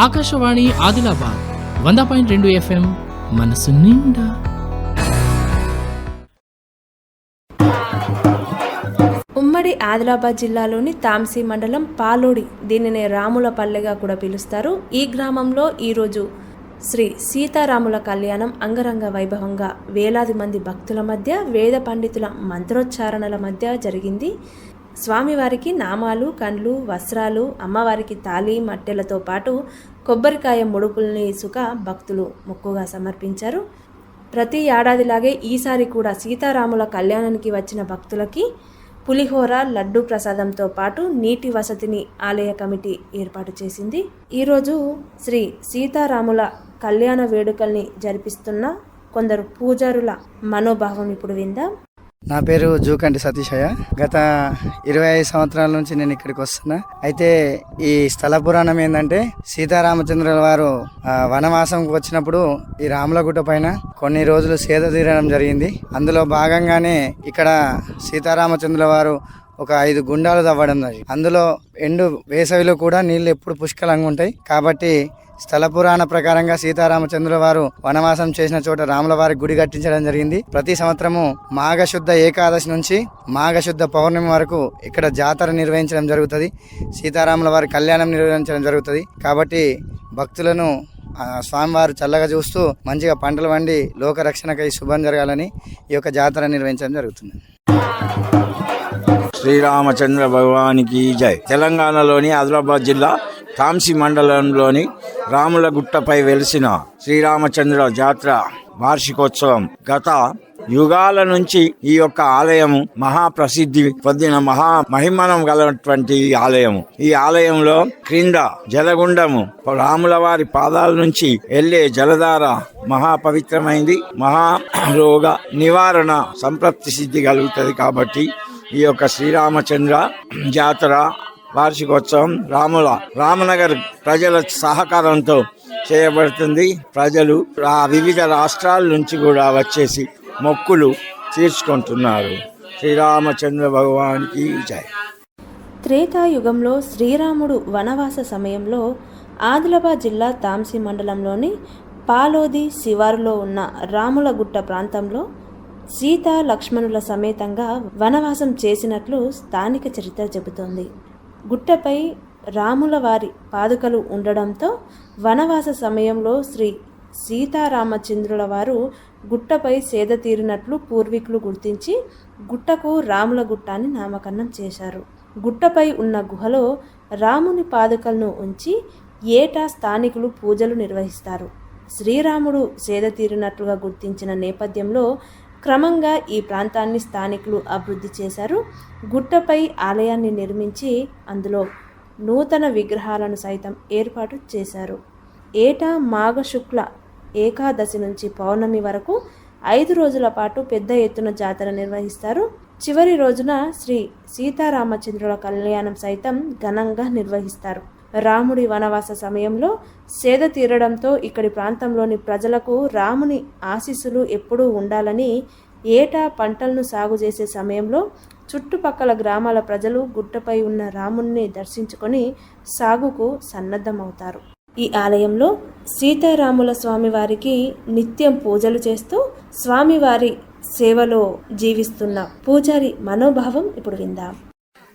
ఆకాశవాణి ఆదిలాబాద్ వంద పాయింట్ రెండు ఎఫ్ఎం మనసు నిండా. ఉమ్మడి ఆదిలాబాద్ జిల్లాలోని తాంసీ మండలం పాలోడి దీనిని రాముల పల్లెగా కూడా పిలుస్తారు. ఈ గ్రామంలో ఈరోజు శ్రీ సీతారాముల కళ్యాణం అంగరంగ వైభవంగా వేలాది మంది భక్తుల మధ్య వేద పండితుల మంత్రోచ్చారణల మధ్య జరిగింది. స్వామివారికి నామాలు కండ్లు వస్త్రాలు అమ్మవారికి తాళి మట్టెలతో పాటు కొబ్బరికాయ ముడుపుల్ని ఇసుక భక్తులు మొక్కుగా సమర్పించారు. ప్రతి ఏడాదిలాగే ఈసారి కూడా సీతారాముల కళ్యాణానికి వచ్చిన భక్తులకి పులిహోర లడ్డు ప్రసాదంతో పాటు నీటి వసతిని ఆలయ కమిటీ ఏర్పాటు చేసింది. ఈరోజు శ్రీ సీతారాముల కళ్యాణ వేడుకల్ని జరిపిస్తున్న కొందరు పూజారుల మనోభావం ఇప్పుడు విందాం. నా పేరు జూకంటి సతీషయ్య. గత ఇరవై ఐదు సంవత్సరాల నుంచి నేను ఇక్కడికి వస్తున్నా. అయితే ఈ స్థల పురాణం ఏంటంటే సీతారామచంద్రుల వారు వనవాసంకి వచ్చినప్పుడు ఈ రాములగుట్ట పైన కొన్ని రోజులు సేద తీరడం జరిగింది. అందులో భాగంగానే ఇక్కడ సీతారామచంద్రుల వారు ఒక ఐదు గుండాలు తవ్వడం జరిగింది అందులో ఎండు వేసవిలో కూడా నీళ్ళు ఎప్పుడు పుష్కలంగా ఉంటాయి. కాబట్టి స్థల పురాణ ప్రకారంగా సీతారామచంద్రుల వారు వనవాసం చేసిన చోట రాముల వారి గుడి కట్టించడం జరిగింది. ప్రతి సంవత్సరము మాఘశుద్ధ ఏకాదశి నుంచి మాఘశుద్ధ పౌర్ణమి వరకు ఇక్కడ జాతర నిర్వహించడం జరుగుతుంది. సీతారాముల వారి కళ్యాణం నిర్వహించడం జరుగుతుంది. కాబట్టి భక్తులను స్వామివారు చల్లగా చూస్తూ మంచిగా పంటలు వండి లోకరక్షణకై శుభం జరగాలని ఈ యొక్క జాతర నిర్వహించడం జరుగుతుంది. శ్రీరామచంద్ర భగవానికి జై. తెలంగాణలోని ఆదిలాబాద్ జిల్లా తాంసి మండలంలోని రాముల గుట్టపై వెలిసిన శ్రీరామచంద్ర జాతర వార్షికోత్సవం గత యుగాల నుంచి ఈ యొక్క ఆలయము మహా ప్రసిద్ధి పొందిన మహా మహిమనం గలటువంటి ఈ ఆలయము. ఈ ఆలయంలో క్రింద జలగుండము రాముల వారి పాదాల నుంచి వెళ్ళే జలధార మహా పవిత్రమైంది మహా రోగ నివారణ సంప్రప్తి సిద్ధి కలుగుతుంది కాబట్టి ఈ యొక్క శ్రీరామచంద్ర జాతర వార్షికోత్సవం రాముల రామనగర్ ప్రజల సహకారంతో చేయబడుతుంది. ప్రజలు ఆ వివిధ రాష్ట్రాల నుంచి కూడా వచ్చేసి మొక్కులు తీర్చుకుంటున్నారు. శ్రీరామచంద్ర భగవానికి జయ త్రేతాయుగంలో శ్రీరాముడు వనవాస సమయంలో ఆదిలాబాద్ జిల్లా తాంసీ మండలంలోని పాలోది శివారులో ఉన్న రాములగుట్ట ప్రాంతంలో సీత లక్ష్మణుల సమేతంగా వనవాసం చేసినట్లు స్థానిక చరిత్ర చెబుతోంది. గుట్టపై రాముల వారి పాదుకలు ఉండడంతో వనవాస సమయంలో శ్రీ సీతారామచంద్రుల వారు గుట్టపై సేద తీరినట్లు పూర్వీకులు గుర్తించి గుట్టకు రాముల గుట్ట అని నామకరణం చేశారు. గుట్టపై ఉన్న గుహలో రాముని పాదుకలను ఉంచి ఏటా స్థానికులు పూజలు నిర్వహిస్తారు. శ్రీరాముడు సేద తీరినట్లుగా గుర్తించిన నేపథ్యంలో క్రమంగా ఈ ప్రాంతాన్ని స్థానికులు అభివృద్ధి చేశారు. గుట్టపై ఆలయాన్ని నిర్మించి అందులో నూతన విగ్రహాలను సైతం ఏర్పాటు చేశారు. ఏటా మాఘ శుక్ల ఏకాదశి నుంచి పౌర్ణమి వరకు ఐదు రోజుల పాటు పెద్ద ఎత్తున జాతర నిర్వహిస్తారు. చివరి రోజున శ్రీ సీతారామచంద్రుల కళ్యాణం సైతం ఘనంగా నిర్వహిస్తారు. రాముడి వనవాస సమయంలో సేద తీరడంతో ఇక్కడి ప్రాంతంలోని ప్రజలకు రాముని ఆశీస్సులు ఎప్పుడూ ఉండాలని ఏటా పంటలను సాగు చేసే సమయంలో చుట్టుపక్కల గ్రామాల ప్రజలు గుట్టపై ఉన్న రాముణ్ణి దర్శించుకొని సాగుకు సన్నద్ధమవుతారు. ఈ ఆలయంలో సీతారాముల స్వామివారికి నిత్యం పూజలు చేస్తూ స్వామివారి సేవలో జీవిస్తున్న పూజారి మనోభావం ఇప్పుడు విందాం.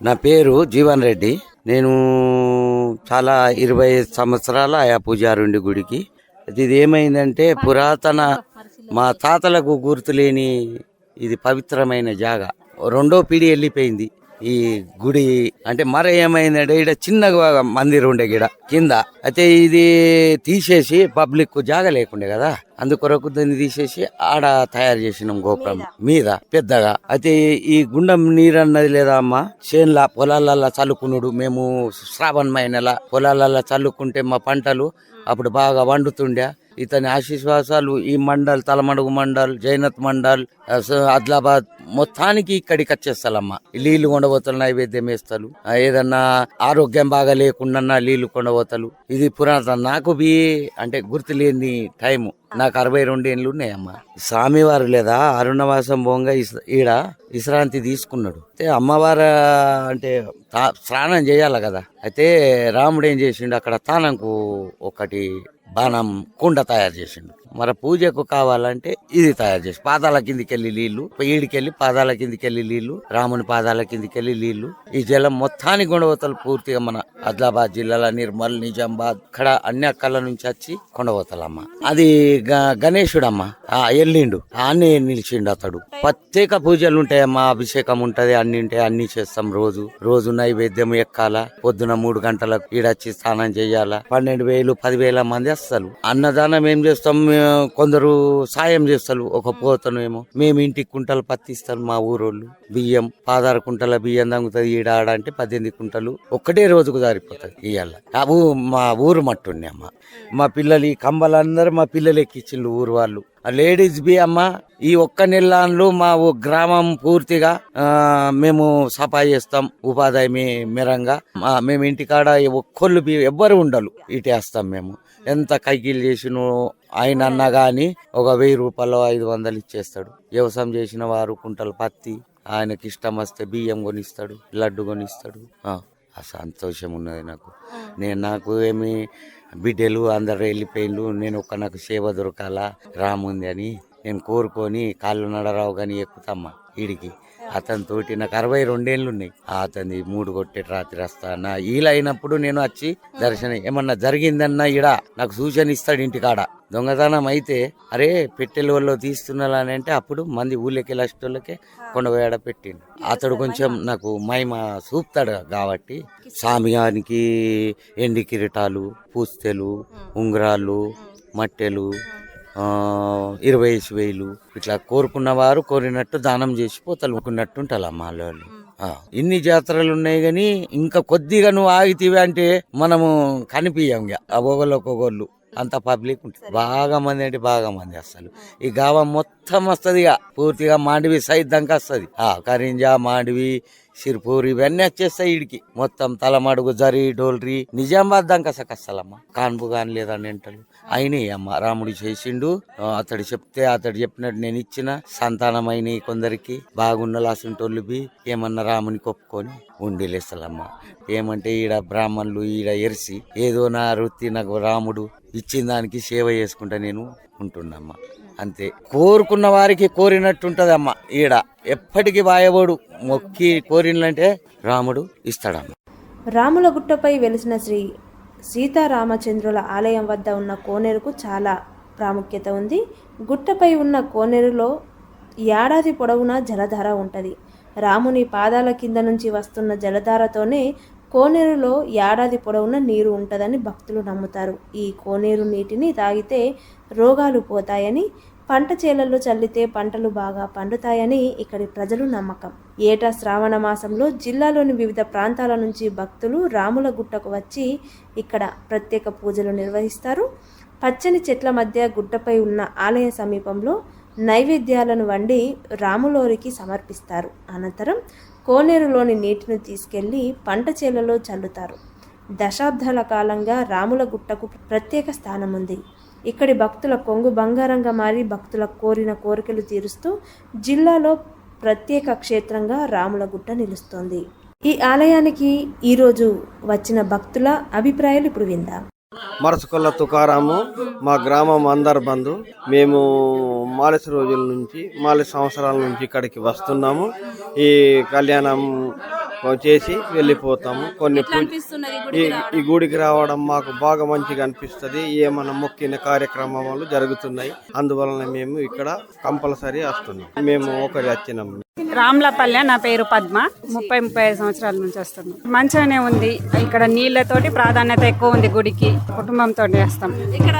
నా పేరు జీవన్ రెడ్డి. నేను చాలా ఇరవై సంవత్సరాల ఆయా పూజారుండి గుడికి. ఇది ఏమైందంటే పురాతన మా తాతలకు గుర్తులేని ఇది పవిత్రమైన జాగా. రెండో పీడి వెళ్ళిపోయింది ఈ గుడి అంటే మర ఏమైందంటే ఇక్కడ చిన్నగా మందిరం ఉండే గిడ కింద. అయితే ఇది తీసేసి పబ్లిక్ జాగా లేకుండే కదా. అందుకొరకు దాన్ని తీసేసి ఆడ తయారు చేసినాం గోపురం మీద పెద్దగా. అయితే ఈ గుండం నీరు అన్నది లేదా అమ్మా చేన్ల పొలాలల్లా చల్లుకునుడు. మేము శ్రావణమైన పొలాలల్లా చల్లుకుంటే మా పంటలు అప్పుడు బాగా వండుతుండే. ఇతని ఆశీర్వాసాలు ఈ మండల్ తలమడుగు మండల్ జైనత్ మండల్ ఆదిలాబాద్ మొత్తానికి ఇక్కడికి వచ్చేస్తాలమ్మ. నీళ్ళు కొండబోతలు నైవేద్యం వేస్తారు ఏదన్నా ఆరోగ్యం బాగా లేకుండా నీళ్ళు కొండబోతలు ఇది పురాతన. నాకు బి అంటే గుర్తులేని టైము. నాకు అరవై రెండు ఏళ్ళు ఉన్నాయమ్మా. స్వామివారు లేదా అరుణవాసం బొంగ ఈడ విశ్రాంతి తీసుకున్నాడు. అయితే అమ్మవారు అంటే స్నానం చేయాలి కదా. అయితే రాముడు ఏం చేసిండు? అక్కడ తానంకు ఒకటి బాణం కుండ తయారు చేసిండు. మరి పూజకు కావాలంటే ఇది తయారు చేసి పాదాల కిందికెళ్ళి నీళ్ళు ఈడికెళ్ళి పాదాల కిందికెళ్ళి నీళ్ళు రాముని పాదాల కిందికెళ్ళి నీళ్ళు. ఈ జలం మొత్తానికి కొండవతలు పూర్తిగా మన ఆదిలాబాద్ జిల్లాలో నిర్మల్ నిజామాబాద్ ఇక్కడ అన్ని అక్కల నుంచి వచ్చి కొండవతలమ్మ. అది గ- గణేశుడమ్మ ఆ ఎల్లిండు ఆనే నిలిచిండు అతడు. ప్రత్యేక పూజలు ఉంటాయమ్మా అభిషేకం ఉంటది అన్ని ఉంటాయి అన్ని చేస్తాం రోజు. రోజు నైవేద్యం ఎక్కాల పొద్దున మూడు గంటలకు ఈడొచ్చి స్నానం చేయాలా పన్నెండు వేలు పదివేల మంది వస్తారు. అన్నదానం ఏం చేస్తాం కొందరు సాయం చేస్తారు. ఒక పోతను ఏమో. మేము ఇంటికి కుంటలు పత్తిస్తాం మా ఊరోళ్ళు. బియ్యం పాదారు కుంటల బియ్యం తగ్గుతుంది ఈడ ఆడ అంటే పద్దెనిమిది కుంటలు ఒక్కటే రోజుకు దారిపోతుంది ఇవాళ ఆ ఊ- మా ఊరు మట్టుండే అమ్మ. మా పిల్లలు ఈ కంబలందరూ మా పిల్లలు ఎక్కించిండ్రు ఊరు వాళ్ళు. ఆ లేడీస్ బి అమ్మ ఈ ఒక్క నెలలో మా గ్రామం పూర్తిగా మేము సఫాయి చేస్తాం. ఉపాధి మే మెరంగా. మా- మేము ఇంటికాడ ఒక్కళ్ళు బి ఎవ్వరు ఉండరు. ఇటేస్తాం మేము. ఎంత కైకిలు చేసినో ఆయన అన్నా కానీ ఒక వెయ్యి రూపాయలు ఐదు వందలు ఇచ్చేస్తాడు. వ్యవసాయం చేసిన వారు కుంటలు పత్తి ఆయనకి ఇష్టం వస్తే బియ్యం కొనిస్తాడు లడ్డు కొనిస్తాడు. ఆ, సంతోషం ఉన్నది నాకు. నేను నాకు ఏమి బిడ్డలు అందరు వెళ్ళిపోయిండ్రు నేను ఒక్క నాకు సేవ దొరకాలా రాముంది అని నేను కోరుకొని కాళ్ళు నడరావు కానీ ఎక్కుతామ్మా వీడికి అతని తోటి నాకు అరవై రెండేళ్ళు ఉన్నాయి అతని మూడు కొట్టే రాత్రి వస్తానా ఈల అయినప్పుడు నేను వచ్చి దర్శనం ఏమన్నా జరిగిందన్నా ఈడ నాకు సూచన ఇస్తాడు ఇంటికాడ. దొంగతనం అయితే అరే పెట్టెల వాళ్ళు తీస్తున్నా అని అంటే అప్పుడు మంది ఊళ్ళకి వెళ్ళేటోళ్ళకే కొండవేడ పెట్టిండు. అతడు కొంచెం నాకు మహిమ చూపుతాడు కాబట్టి సామ్యానికి ఎండి కిరీటాలు పూస్తెలు ఉంగరాలు మట్టెలు ఇరవై ఐదు వేలు ఇట్లా కోరుకున్న వారు కోరినట్టు దానం చేసి పోతలు అనుకున్నట్టు ఉంటారు అమ్మ వాళ్ళు ఇన్ని జాతరలు ఉన్నాయి గాని ఇంకా కొద్దిగా నువ్వు ఆగితీవి అంటే మనము కనిపించాం ఇక. ఆ ఒగోళ్ళు ఒక్కొక్కళ్ళు అంత పబ్లిక్ ఉంటుంది బాగా మంది అంటే బాగా మంది వస్తారు. ఈ గావ మొత్తం వస్తుంది ఇక. పూర్తిగా మాండివి సైడ్ దాకా వస్తుంది ఆ కరింజా మాండివి సిర్పూర్ ఇవన్నీ వచ్చేస్తాయి ఈడికి. మొత్తం తలమడుగు జరి డోల్రి. నిజామాబాద్ దాకా సకస్తలమ్మ కాన్పు కాని లేదని అంటారు అయినాయి అమ్మ రాముడు చేసిండు. అతడు చెప్తే అతడు చెప్పినట్టు నేను ఇచ్చిన. సంతానమైన కొందరికి. బాగున్న లాసింటోళ్ళుబి ఏమన్నా రాముని కొప్పుకొని ఉండిలేస్తలమ్మ. ఏమంటే ఈడ బ్రాహ్మణులు ఈడ ఎరిసి ఏదో నా వృత్తి నాకు రాముడు ఇచ్చిన దానికి సేవ చేసుకుంటా నేను. ఉంటున్నమ్మా అంతే. కోరుకున్న వారికి కోరినట్టుంటదమ్మా ఈడ. ఎప్పటికీ వాయబోడు మొక్కి కోరినంటే రాముడు ఇస్తాడమ్మ. రాముల గుట్టపై వెలిసిన శ్రీ సీతారామచంద్రుల ఆలయం వద్ద ఉన్న కోనేరుకు చాలా ప్రాముఖ్యత ఉంది. గుట్టపై ఉన్న కోనేరులో ఏడాది పొడవునా జలధార ఉంటుంది. రాముని పాదాల కింద నుంచి వస్తున్న జలధారతోనే కోనేరులో ఏడాది పొడవునా నీరు ఉంటుందని భక్తులు నమ్ముతారు. ఈ కోనేరు నీటిని తాగితే రోగాలు పోతాయని పంట చేలల్లో చల్లితే పంటలు బాగా పండుతాయని ఇక్కడి ప్రజలు నమ్మకం. ఏటా శ్రావణ మాసంలో జిల్లాలోని వివిధ ప్రాంతాల నుంచి భక్తులు రాముల గుట్టకు వచ్చి ఇక్కడ ప్రత్యేక పూజలు నిర్వహిస్తారు. పచ్చని చెట్ల మధ్య గుట్టపై ఉన్న ఆలయ సమీపంలో నైవేద్యాలను వండి రాములోరికి సమర్పిస్తారు. అనంతరం కోనేరులోని నీటిని తీసుకెళ్ళి పంట చేలలో చల్లుతారు. దశాబ్దాల కాలంగా రాముల గుట్టకు ప్రత్యేక స్థానం ఉంది ఇక్కడి భక్తుల కొంగు బంగారంగా మారి భక్తుల కోరిన కోరికలు తీరుస్తూ జిల్లాలో ప్రత్యేక క్షేత్రంగా రాముల గుట్ట నిలుస్తోంది. ఈ ఆలయానికి ఈరోజు వచ్చిన భక్తుల అభిప్రాయాలు ఇప్పుడు విందాం. మరసకొల్ల తుకారాము మా గ్రామం అందరు బంధు మేము మాలస రోజుల నుంచి మాలస సంవత్సరాల నుంచి ఇక్కడికి వస్తున్నాము. ఈ కళ్యాణం చేసి వెళ్ళిపోతాము. కొన్ని ఈ ఈ గుడికి రావడం మాకు బాగా మంచిగా అనిపిస్తుంది. ఏమన్నా మొక్కిన కార్యక్రమాలు జరుగుతున్నాయి. అందువలన మేము ఇక్కడ కంపల్సరీ వస్తున్నాం. మేము ఒకరి వచ్చినాము రామ్లపల్లె నా పేరు పద్మ. ముప్పై ముప్పై ఐదు సంవత్సరాల నుంచి వస్తున్నాం. మంచిగానే ఉంది. ఇక్కడ నీళ్ళతోటి ప్రాధాన్యత ఎక్కువ ఉంది గుడికి. కుటుంబంతో వస్తాం ఇక్కడ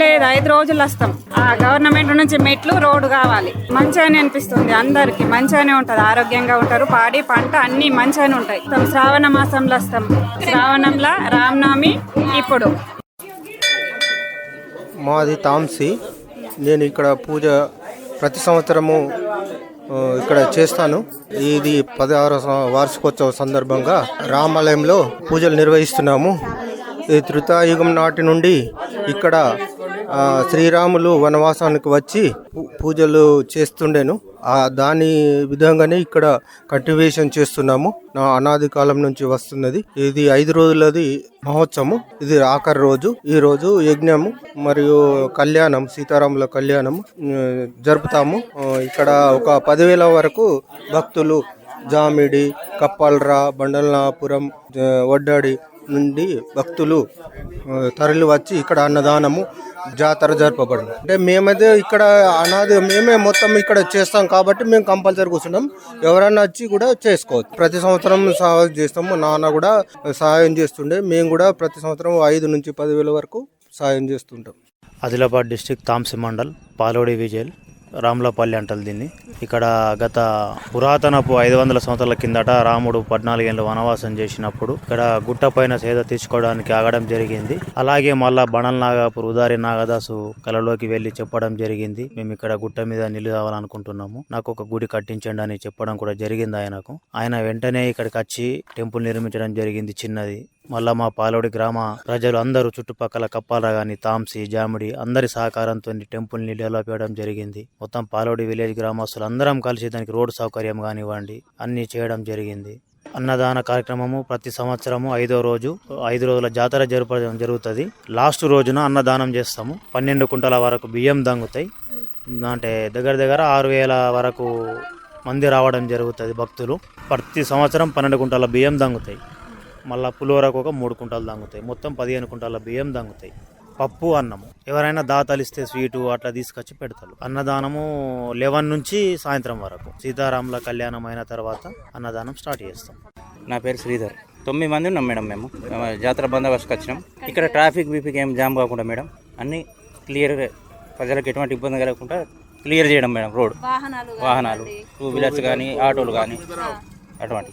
లేదు ఐదు రోజులు వస్తాం. ఆ గవర్నమెంట్ నుంచి మెట్లు రోడ్డు కావాలి. మంచిగానే అనిపిస్తుంది అందరికి. మంచిగానే ఉంటది ఆరోగ్యంగా ఉంటారు. పాడి పంట అన్ని మంచిగానే ఉంటాయి. శ్రావణ మాసంలో వస్తాం. శ్రావణంలో రామనవమి ఇప్పుడు. మాది తాంసి. నేను ఇక్కడ పూజ ప్రతి సంవత్సరము ఇక్కడ చేస్తాను. ఇది పదహారు వార్షికోత్సవ సందర్భంగా రామాలయంలో పూజలు నిర్వహిస్తున్నాము. ఈ త్రితాయుగం నాటి నుండి ఇక్కడ శ్రీరాములు వనవాసానికి వచ్చి పూజలు చేస్తుండేను. ఆ దాని విధంగానే ఇక్కడ కంటిన్యూషన్ చేస్తున్నాము. నా అనాది కాలం నుంచి వస్తున్నది. ఇది ఐదు రోజులది మహోత్సవం ఇది ఆఖరి రోజు. ఈ రోజు యజ్ఞము మరియు కళ్యాణం సీతారాముల కళ్యాణం జరుపుతాము. ఇక్కడ ఒక పదివేల వరకు భక్తులు జామిడి కప్పల్రా బండలనాపురం వడ్డాడి నుండి భక్తులు తరలి వచ్చి ఇక్కడ అన్నదానము జాతర జరపబడింది. అంటే మేమైతే ఇక్కడ అనాది మేమే మొత్తం ఇక్కడ చేస్తాం కాబట్టి మేము కంపల్సరీ కూర్చున్నాం ఎవరైనా వచ్చి కూడా చేసుకోవచ్చు. ప్రతి సంవత్సరం సహాయం చేస్తాము. నాన్న కూడా సహాయం చేస్తుండే. మేము కూడా ప్రతి సంవత్సరం ఐదు నుంచి పదివేల వరకు సహాయం చేస్తుంటాం. ఆదిలాబాద్ డిస్టిక్ తాంసి మండల్ పాలోడి విజయల్. రాములపల్లి అంటారు దీన్ని. ఇక్కడ గత పురాతనపు ఐదు వందల సంవత్సరాల కిందట రాముడు పద్నాలుగేళ్ళు వనవాసం చేసినప్పుడు ఇక్కడ గుట్ట పైన సేద తీసుకోవడానికి ఆగడం జరిగింది. అలాగే మళ్ళా బణల్ నాగాపూర్ ఉదారి నాగదాసు కలలోకి వెళ్ళి చెప్పడం జరిగింది. మేము ఇక్కడ గుట్ట మీద నిలుదావాలనుకుంటున్నాము నాకు ఒక గుడి కట్టించండి అని చెప్పడం కూడా జరిగింది ఆయనకు. ఆయన వెంటనే ఇక్కడికి వచ్చి టెంపుల్ నిర్మించడం జరిగింది చిన్నది. మల్లమ్మ మా పాలోడి గ్రామ ప్రజలు అందరూ చుట్టుపక్కల కప్పాలగాని తాంసి జామిడి అందరి సహకారంతో టెంపుల్ని డెవలప్ చేయడం జరిగింది. మొత్తం పాలోడి విలేజ్ గ్రామస్తులు అందరం కలిసి దానికి రోడ్డు సౌకర్యం కానివ్వండి అన్నీ చేయడం జరిగింది. అన్నదాన కార్యక్రమము ప్రతి సంవత్సరము ఐదో రోజు ఐదు రోజుల జాతర జరపడం జరుగుతుంది. లాస్ట్ రోజున అన్నదానం చేస్తాము. పన్నెండు కుంటల వరకు బియ్యం దంగుతాయి. అంటే దగ్గర దగ్గర ఆరు వేల వరకు మంది రావడం జరుగుతుంది భక్తులు. ప్రతి సంవత్సరం పన్నెండు కుంటల బియ్యం దంగుతాయి. మళ్ళా పులిహోరకు ఒక మూడు కుంటాలు దంగుతాయి. మొత్తం పదిహేను కుంటాల బియ్యం దంగుతాయి. పప్పు అన్నము. ఎవరైనా దాతలు ఇస్తే స్వీటు అట్లా తీసుకొచ్చి పెడతారు. అన్నదానము లెవెన్ నుంచి సాయంత్రం వరకు. సీతారాముల కళ్యాణం అయిన తర్వాత అన్నదానం స్టార్ట్ చేస్తాం. నా పేరు శ్రీధర్. తొమ్మిది మంది ఉన్నాం మేడం మేము. జాతర బందోబస్తుకి వచ్చినాం. ఇక్కడ ట్రాఫిక్ బీపీకి ఏం జామ్ కాకుండా మేడం. అన్ని క్లియర్ ప్రజలకు ఎటువంటి ఇబ్బంది కలగకుండా క్లియర్ చేయడం మేడం రోడ్. వాహనాలు టూ వీలర్స్ కానీ ఆటోలు కానీ అటువంటి.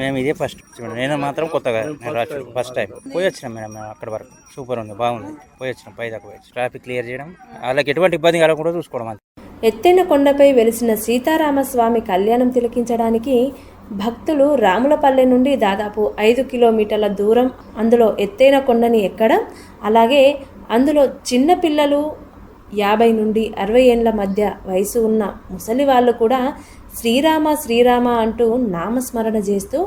మేము ఇదే ఫస్ట్ నేను మాత్రం కొత్తగా నేను ఫస్ట్ టైం. పోయి వచ్చినాం మేడం మేము అక్కడ వరకు. సూపర్ ఉంది బాగుంది. పోయి వచ్చినాం పై దాకా పోయి. ట్రాఫిక్ క్లియర్ చేయడం వాళ్ళకి ఎటువంటి ఇబ్బంది కలగకుండా చూసుకోవడం అంతే. ఎత్తైన కొండపై వెలిసిన సీతారామస్వామి కళ్యాణం తిలకించడానికి భక్తులు రాములపల్లె నుండి దాదాపు ఐదు కిలోమీటర్ల దూరం అందులో ఎత్తైన కొండని ఎక్కడం అలాగే అందులో చిన్న పిల్లలు యాభై నుండి అరవై ఏళ్ళ మధ్య వయసు ఉన్న ముసలి వాళ్ళు కూడా శ్రీరామ శ్రీరామ అంటూ నామస్మరణ చేస్తూ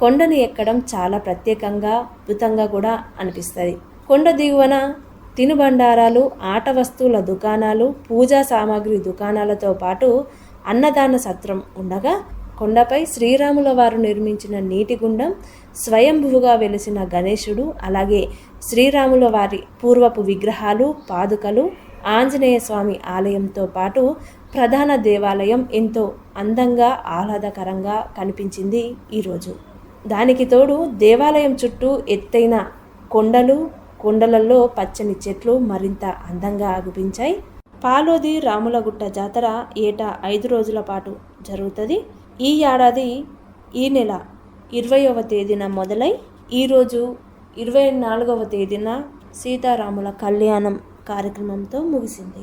కొండని ఎక్కడం చాలా ప్రత్యేకంగా అద్భుతంగా కూడా అనిపిస్తుంది. కొండ దిగువన తినుబండారాలు ఆట వస్తువుల దుకాణాలు పూజా సామాగ్రి దుకాణాలతో పాటు అన్నదాన సత్రం ఉండగా కొండపై శ్రీరాముల వారు నిర్మించిన నీటి గుండం స్వయంభువుగా వెలిసిన గణేశుడు అలాగే శ్రీరాముల వారి పూర్వపు విగ్రహాలు పాదుకలు ఆంజనేయ స్వామి ఆలయంతో పాటు ప్రధాన దేవాలయం ఎంతో అందంగా ఆహ్లాదకరంగా కనిపించింది ఈరోజు దానికి తోడు దేవాలయం చుట్టూ ఎత్తైన కొండలు కొండలలో పచ్చని చెట్లు మరింత అందంగా అగుపించాయి. పాలోది రాములగుట్ట జాతర ఏటా ఐదు రోజుల పాటు జరుగుతుంది. ఈ ఏడాది ఈ నెల ఇరవయవ తేదీన మొదలై ఈరోజు ఇరవై నాలుగవ తేదీన సీతారాముల కళ్యాణం కార్యక్రమంతో ముగిసింది.